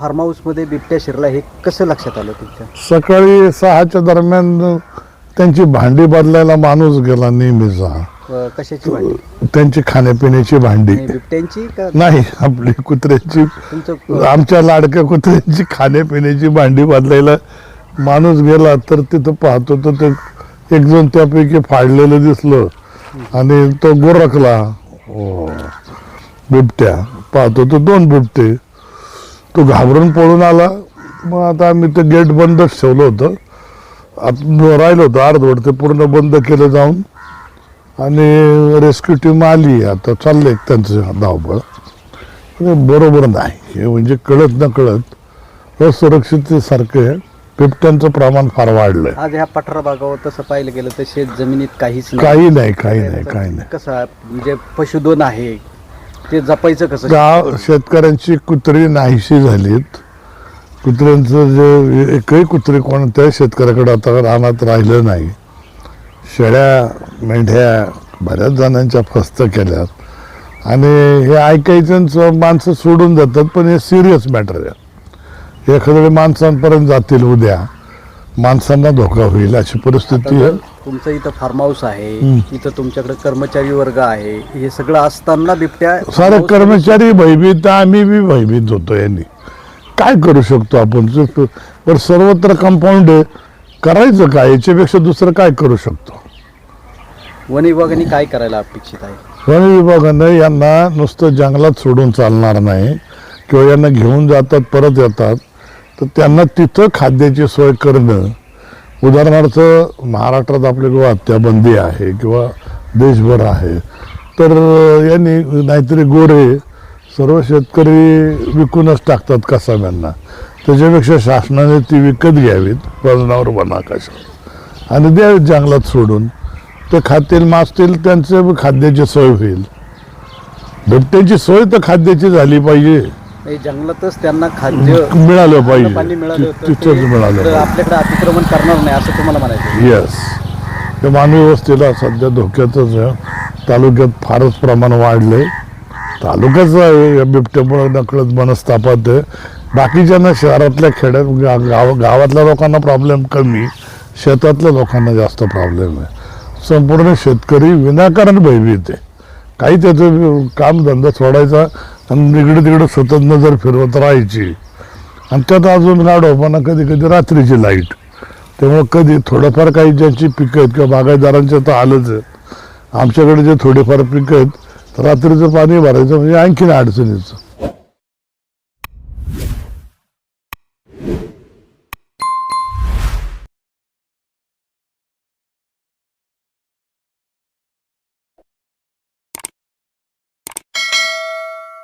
Form हाऊसमध्ये बिबट्या शिरला हे कसं लक्षात आलं तुमच्या? सकाळी सहाच्या दरम्यान त्यांची भांडी बदलायला माणूस गेला नेहमीचा. कशाची भांडी? त्यांची खाण्यापिण्याची भांडी. आणि बिबट्यांची का? नाही आपली कुत्र्याची. तुमचं आमच्या लाडक्या कुत्र्यांची खाण्यापिण्याची भांडी बदलायला माणूस गेला तर तिथं पाहतो तर ते एक जण त्यापैकी फाडलेलं दिसलं. आणि तो गोरखला ओ, बिबट्या. पाहतो तो दोन बिबटे. तो घाबरून पळून आला. मग आता आम्ही ते गेट बंदच ठेवलं होतं. आत राहिलं होतं अर्धवट. ते पूर्ण बंद केलं जाऊन. आणि रेस्क्यू टीम आली. आता चाललंय त्यांचं धावपळ. बरोबर नाही. हे म्हणजे कळत न कळत असुरक्षिततेसारखं आहे. बिबट्यांचं प्रमाण फार वाढलंय. आज ह्या पठार भागावर तसं पाहिलं गेलं तर शेत जमिनीत काहीच काही नाही काही नाही काही नाही. कसं म्हणजे पशुधन आहे. ते जपायचं कसं? गाव शेतकऱ्यांची कुत्री नाहीशी झालीत. कुत्र्यांचं जे एकही कुत्री कोणत्याही शेतकऱ्याकडे आता रानात राहिलं नाही. शेळ्या मेंढ्या बऱ्याच जणांच्या फस्त केल्यात. आणि हे ऐकायचं माणसं सोडून जातात पण हे सिरियस मॅटर आहे. एखाद्या माणसांपर्यंत जातील उद्या. माणसांना धोका होईल अशी परिस्थिती आहे. तुमचं इथं फार्म हाऊस आहे इथं तुमच्याकडे कर्मचारी वर्ग आहे हे सगळं असताना बिबट्या सारे कर्मचारी भयभीत आम्ही बी भयभीत होतो यांनी. काय करू शकतो आपण? पण सर्वत्र कंपाऊंड आहे. करायचं काय? याच्यापेक्षा दुसरं काय करू शकतो? वन विभागाने काय करायला अपेक्षित आहे? वन विभागानं यांना नुसतं जंगलात सोडून चालणार नाही. किंवा यांना घेऊन जातात परत येतात. तर त्यांना तिथं खाद्याची सोय करणं उदाहरणार्थ महाराष्ट्रात आपली किंवा हत्याबंदी आहे किंवा देशभर आहे तर यांनी नाहीतरी गोरे सर्व शेतकरी विकूनच टाकतात कसाब्यांना त्याच्यापेक्षा शासनाने ती विकत घ्यावीत वजनावर बना कशा. आणि द्यावीत जंगलात सोडून. ते खातील मासतील त्यांचं खाद्याची सोय होईल. बिबट्याची सोय तर खाद्याची झाली पाहिजे. जंगलातच त्यांना खाद्य मिळालं पाणी पाहिजे. मिळालं ति- तर तिथंच ते मिळालं इकडं पाहिजे. आपल्याकडे अतिक्रमण करणार नाही असं तुम्हाला म्हणायचं येस ते मानवी वस्तीला सध्या धोक्यातच आहे. तालुक्यात फारच प्रमाण वाढलंय. आहे या बिबट्यामुळे नकळत मनस्तापात आहे. बाकीच्यांना शहरातल्या खेड्यात गा- गाव गावातल्या लोकांना प्रॉब्लेम कमी शेतातल्या लोकांना जास्त प्रॉब्लेम आहे. संपूर्ण शेतकरी विनाकारण भयभीत आहे. काही त्याचं कामधंदा सोडायचा आणि इकडे तिकडे सतत नजर फिरवत राहायची. आणि त्यात अजून गाडोपाना कधी कधी रात्रीची लाइट. त्यामुळं कधी थोडंफार काही ज्यांची पिकं आहेत किंवा बागायतदारांच्या तर आलंच आमच्याकडे जे थोडेफार पिकं आहेत तर रात्रीचं पाणी भरायचं म्हणजे आणखीन अडचणीचं.